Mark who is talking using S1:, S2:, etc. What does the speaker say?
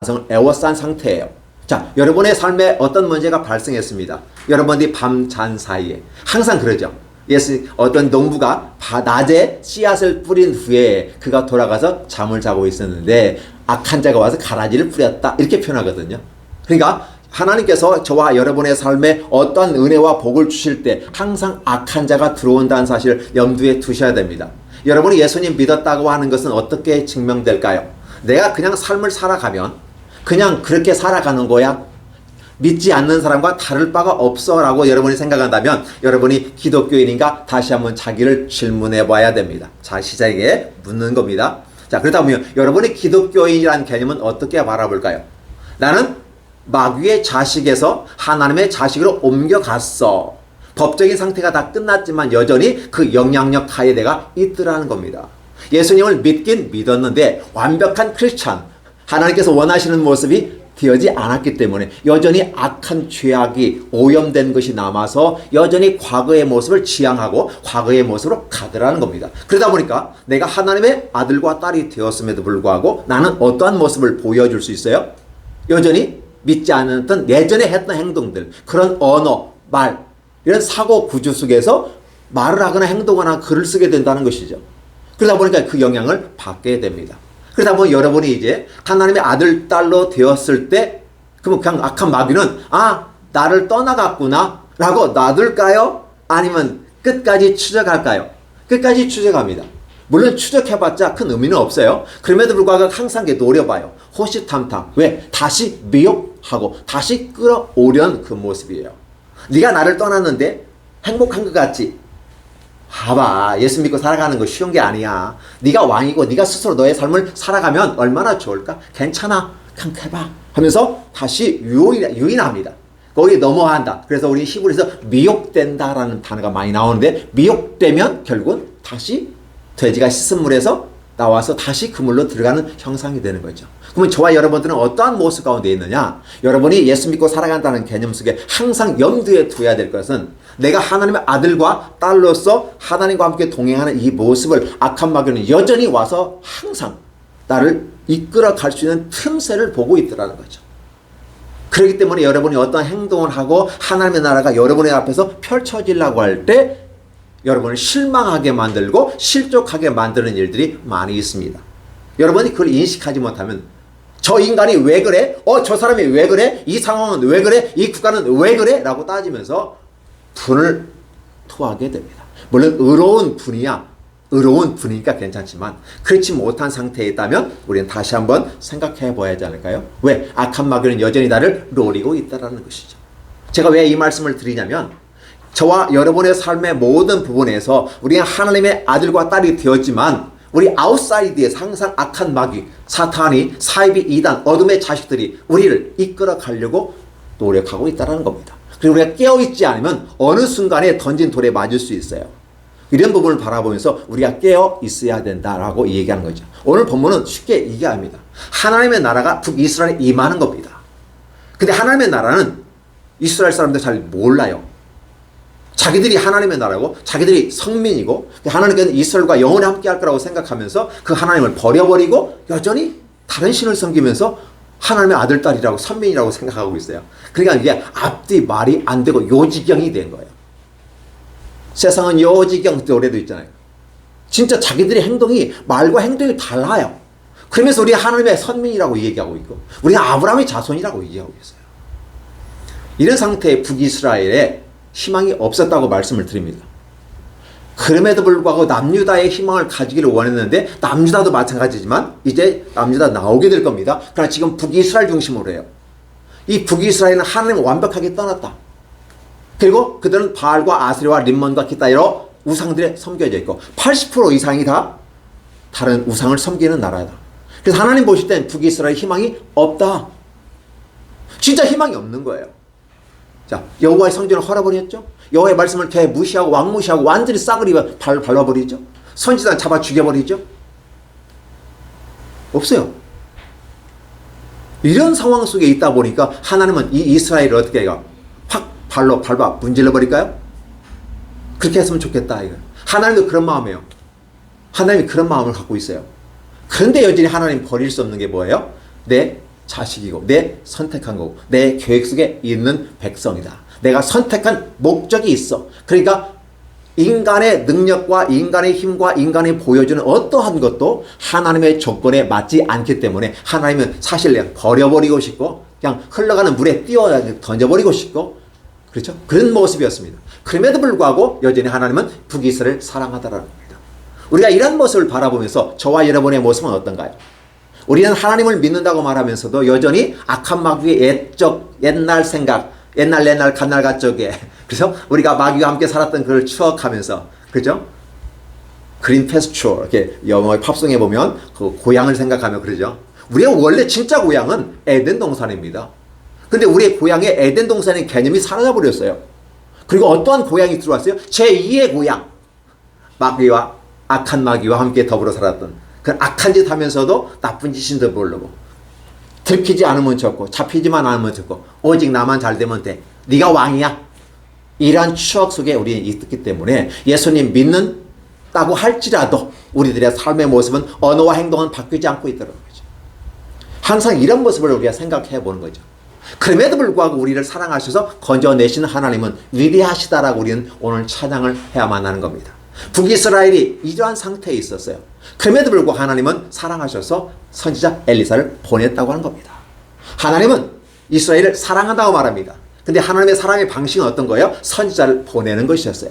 S1: 성을 애워싼 상태예요. 자, 여러분의 삶에 어떤 문제가 발생했습니다. 여러분들이 밤 잔 사이에 항상 그러죠. 예수 어떤 농부가 바- 낮에 씨앗을 뿌린 후에 그가 돌아가서 잠을 자고 있었는데 악한 자가 와서 가라지를 뿌렸다 이렇게 표현하거든요. 그러니까 하나님께서 저와 여러분의 삶에 어떤 은혜와 복을 주실 때 항상 악한 자가 들어온다는 사실을 염두에 두셔야 됩니다. 여러분이 예수님 믿었다고 하는 것은 어떻게 증명될까요? 내가 그냥 삶을 살아가면 그냥 그렇게 살아가는 거야. 믿지 않는 사람과 다를 바가 없어 라고 여러분이 생각한다면 여러분이 기독교인인가 다시 한번 자기를 질문해 봐야 됩니다. 자시자에게 묻는 겁니다. 자, 그렇다 보면 여러분이 기독교인이라는 개념은 어떻게 바라볼까요? 나는 마귀의 자식에서 하나님의 자식으로 옮겨갔어. 법적인 상태가 다 끝났지만 여전히 그 영향력 하에 내가 있더라는 겁니다. 예수님을 믿긴 믿었는데 완벽한 크리스찬, 하나님께서 원하시는 모습이 되어지 않았기 때문에 여전히 악한 죄악이 오염된 것이 남아서 여전히 과거의 모습을 지향하고 과거의 모습으로 가더라는 겁니다. 그러다 보니까 내가 하나님의 아들과 딸이 되었음에도 불구하고 나는 어떠한 모습을 보여줄 수 있어요? 여전히 믿지 않았던 예전에 했던 행동들, 그런 언어, 말, 이런 사고 구조 속에서 말을 하거나 행동하거나 글을 쓰게 된다는 것이죠. 그러다 보니까 그 영향을 받게 됩니다. 그러다 보니 여러분이 이제 하나님의 아들, 딸로 되었을 때, 그러면 그냥 악한 마귀는, 아, 나를 떠나갔구나, 라고 놔둘까요? 아니면 끝까지 추적할까요? 끝까지 추적합니다. 물론 추적해봤자 큰 의미는 없어요. 그럼에도 불구하고 항상 노려봐요. 호시탐탐. 왜? 다시 미혹하고 다시 끌어오려는 그 모습이에요. 네가 나를 떠났는데 행복한 것 같지? 봐봐. 예수 믿고 살아가는 거 쉬운 게 아니야. 네가 왕이고 네가 스스로 너의 삶을 살아가면 얼마나 좋을까? 괜찮아? 그냥 해봐. 하면서 다시 유인, 유인합니다. 거기 넘어간다. 그래서 우리 히브리서 미혹된다 라는 단어가 많이 나오는데 미혹되면 결국은 다시 돼지가 씻은 물에서 나와서 다시 그 물로 들어가는 형상이 되는 거죠. 그러면 저와 여러분들은 어떠한 모습 가운데 있느냐? 여러분이 예수 믿고 살아간다는 개념 속에 항상 염두에 두어야 될 것은 내가 하나님의 아들과 딸로서 하나님과 함께 동행하는 이 모습을 악한 마귀는 여전히 와서 항상 나를 이끌어 갈 수 있는 틈새를 보고 있더라는 거죠. 그렇기 때문에 여러분이 어떤 행동을 하고 하나님의 나라가 여러분의 앞에서 펼쳐지려고 할 때 여러분을 실망하게 만들고 실족하게 만드는 일들이 많이 있습니다. 여러분이 그걸 인식하지 못하면 저 인간이 왜 그래? 어, 저 사람이 왜 그래? 이 상황은 왜 그래? 이 국가는 왜 그래? 라고 따지면서 분을 토하게 됩니다. 물론 의로운 분이야. 의로운 분이니까 괜찮지만 그렇지 못한 상태에 있다면 우리는 다시 한번 생각해 봐야 하지 않을까요? 왜? 악한 마귀는 여전히 나를 노리고 있다라는 것이죠. 제가 왜 이 말씀을 드리냐면 저와 여러분의 삶의 모든 부분에서 우리는 하나님의 아들과 딸이 되었지만 우리 아웃사이드에서 항상 악한 마귀, 사탄이, 사이비 이단, 어둠의 자식들이 우리를 이끌어 가려고 노력하고 있다는 겁니다. 그리고 우리가 깨어있지 않으면 어느 순간에 던진 돌에 맞을 수 있어요. 이런 부분을 바라보면서 우리가 깨어 있어야 된다라고 얘기하는 거죠. 오늘 본문은 쉽게 얘기합니다. 하나님의 나라가 북이스라엘에 임하는 겁니다. 근데 하나님의 나라는 이스라엘 사람들 잘 몰라요. 자기들이 하나님의 나라고 자기들이 성민이고 하나님께서 이스라엘과 영원히 함께 할 거라고 생각하면서 그 하나님을 버려버리고 여전히 다른 신을 섬기면서 하나님의 아들, 딸이라고 선민이라고 생각하고 있어요. 그러니까 이게 앞뒤 말이 안 되고 요지경이 된 거예요. 세상은 요지경 노래도 있잖아요. 진짜 자기들의 행동이 말과 행동이 달라요. 그러면서 우리 하나님의 선민이라고 얘기하고 있고 우리는 아브라함의 자손이라고 얘기하고 있어요. 이런 상태의 북이스라엘에 희망이 없었다고 말씀을 드립니다. 그럼에도 불구하고 남유다의 희망을 가지기를 원했는데 남유다도 마찬가지지만 이제 남유다 나오게 될 겁니다. 그러나 지금 북이스라엘 중심으로 해요. 이 북이스라엘은 하나님을 완벽하게 떠났다. 그리고 그들은 바알과 아스리와 림몬과 기타 여러 우상들에 섬겨져 있고 80% 이상이 다 다른 우상을 섬기는 나라다. 그래서 하나님 보실 땐 북이스라엘 희망이 없다. 진짜 희망이 없는 거예요. 자, 여호와의 성전을 헐어버렸죠. 여호와의 말씀을 개 무시하고 왕무시하고 완전히 싸그리 발, 발라버리죠. 선지자 잡아 죽여버리죠. 없어요. 이런 상황 속에 있다 보니까 하나님은 이 이스라엘을 어떻게 해요? 확 발로 밟아 문질러 버릴까요? 그렇게 했으면 좋겠다 이거. 하나님도 그런 마음이에요. 하나님이 그런 마음을 갖고 있어요. 그런데 여전히 하나님 버릴 수 없는 게 뭐예요? 내 자식이고 내 선택한 거고 내 계획 속에 있는 백성이다. 내가 선택한 목적이 있어. 그러니까 인간의 능력과 인간의 힘과 인간이 보여주는 어떠한 것도 하나님의 조건에 맞지 않기 때문에 하나님은 사실 그냥 버려버리고 싶고 그냥 흘러가는 물에 띄워 던져버리고 싶고 그렇죠? 그런 모습이었습니다. 그럼에도 불구하고 여전히 하나님은 북이스를 사랑하다라는 겁니다. 우리가 이런 모습을 바라보면서 저와 여러분의 모습은 어떤가요? 우리는 하나님을 믿는다고 말하면서도 여전히 악한 마귀의 옛적 옛날 생각, 옛날 옛날 갓날 갓적에 그래서 우리가 마귀와 함께 살았던 그걸 추억하면서 그죠? 그린 패스처 이렇게 영어의 팝송에 보면 그 고향을 생각하며 그러죠. 우리의 원래 진짜 고향은 에덴 동산입니다. 근데 우리의 고향에 에덴 동산의 개념이 사라져 버렸어요. 그리고 어떠한 고향이 들어왔어요? 제2의 고향. 마귀와 악한 마귀와 함께 더불어 살았던 그 악한 짓 하면서도 나쁜 짓인도 모르고 들키지 않으면 좋고 잡히지만 않으면 좋고 오직 나만 잘 되면 돼. 네가 왕이야. 이러한 추억 속에 우리는 있기 때문에 예수님 믿는다고 할지라도 우리들의 삶의 모습은 언어와 행동은 바뀌지 않고 있더라는 거죠. 항상 이런 모습을 우리가 생각해 보는 거죠. 그럼에도 불구하고 우리를 사랑하셔서 건져내시는 하나님은 위대하시다라고 우리는 오늘 찬양을 해야만 하는 겁니다. 북이스라엘이 이러한 상태에 있었어요. 그럼에도 불구하고 하나님은 사랑하셔서 선지자 엘리사를 보냈다고 하는 겁니다. 하나님은 이스라엘을 사랑한다고 말합니다. 근데 하나님의 사랑의 방식은 어떤 거예요? 선지자를 보내는 것이었어요.